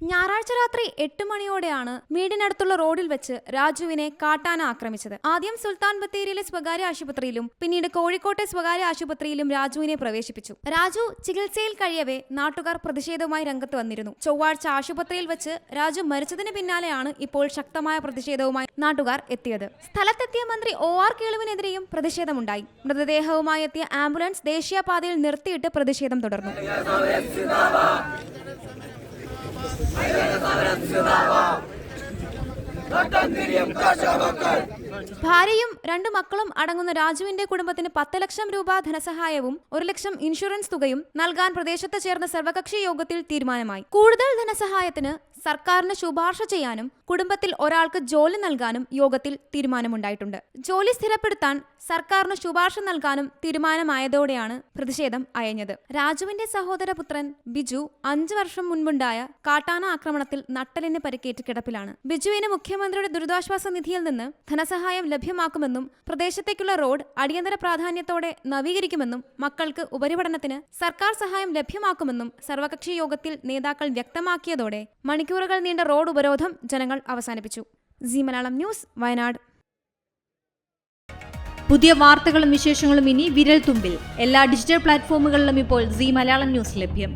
ഞായറാഴ്ച രാത്രി എട്ട് മണിയോടെയാണ് വീടിനടുത്തുള്ള റോഡിൽ വെച്ച് രാജുവിനെ കാട്ടാന ആക്രമിച്ചത്. ആദ്യം സുൽത്താൻ ബത്തേരിയിലെ സ്വകാര്യ ആശുപത്രിയിലും പിന്നീട് കോഴിക്കോട്ടെ സ്വകാര്യ ആശുപത്രിയിലും രാജുവിനെ പ്രവേശിപ്പിച്ചു. രാജു ചികിത്സയിൽ കഴിയവേ നാട്ടുകാർ പ്രതിഷേധവുമായി രംഗത്ത് വന്നിരുന്നു. ചൊവ്വാഴ്ച ആശുപത്രിയിൽ വെച്ച് രാജു മരിച്ചതിന് പിന്നാലെയാണ് ഇപ്പോൾ ശക്തമായ പ്രതിഷേധവുമായി നാട്ടുകാർ എത്തിയത്. സ്ഥലത്തെത്തിയ മന്ത്രി ഒ ആർ കേളുവിനെതിരെയും പ്രതിഷേധമുണ്ടായി. മൃതദേഹവുമായി എത്തിയ ആംബുലൻസ് ദേശീയപാതയിൽ നിർത്തിയിട്ട് പ്രതിഷേധം തുടർന്നു. भारत जिंदाबाद गणतंत्र दिवस का ഭാര്യയും രണ്ടു മക്കളും അടങ്ങുന്ന രാജുവിന്റെ കുടുംബത്തിന് പത്ത് ലക്ഷം രൂപ ധനസഹായവും ഒരു ലക്ഷം ഇൻഷുറൻസ് തുകയും നൽകാൻ പ്രദേശത്ത് ചേർന്ന സർവകക്ഷി യോഗത്തിൽ തീരുമാനമായി. കൂടുതൽ ധനസഹായത്തിന് സർക്കാരിന് ശുപാർശ ചെയ്യാനും കുടുംബത്തിൽ ഒരാൾക്ക് ജോലി നൽകാനും യോഗത്തിൽ തീരുമാനമുണ്ടായിട്ടുണ്ട്. ജോലി സ്ഥിരപ്പെടുത്താൻ സർക്കാരിന് ശുപാർശ നൽകാനും തീരുമാനമായതോടെയാണ് പ്രതിഷേധം അയഞ്ഞത്. രാജുവിന്റെ സഹോദരപുത്രൻ ബിജു അഞ്ചു വർഷം മുൻപുണ്ടായ കാട്ടാന ആക്രമണത്തിൽ നട്ടലിന് പരിക്കേറ്റ് കിടപ്പിലാണ്. ബിജുവിന് മുഖ്യമന്ത്രിയുടെ ദുരിതാശ്വാസ നിധിയിൽ നിന്ന് ധനസഹായം ലഭ്യമാക്കുമെന്നും പ്രദേശത്തേക്കുള്ള റോഡ് അടിയന്തര പ്രാധാന്യത്തോടെ നവീകരിക്കുമെന്നും മക്കൾക്ക് ഉപരിപഠനത്തിന് സർക്കാർ സഹായം ലഭ്യമാക്കുമെന്നും സർവകക്ഷി യോഗത്തിൽ നേതാക്കൾ വ്യക്തമാക്കിയതോടെ മണിക്കൂറുകൾ നീണ്ട റോഡ് ഉപരോധം ജനങ്ങൾ അവസാനിപ്പിച്ചു. C Malayalam news Wayanad. പുതിയ വാർത്തകളും വിശേഷങ്ങളും ഇനി വിരൽ തുമ്പിൽ എല്ലാ ഡിജിറ്റൽ പ്ലാറ്റ്ഫോമുകളിലും ഇപ്പോൾ സി മലയാളം ന്യൂസ് ലഭ്യം.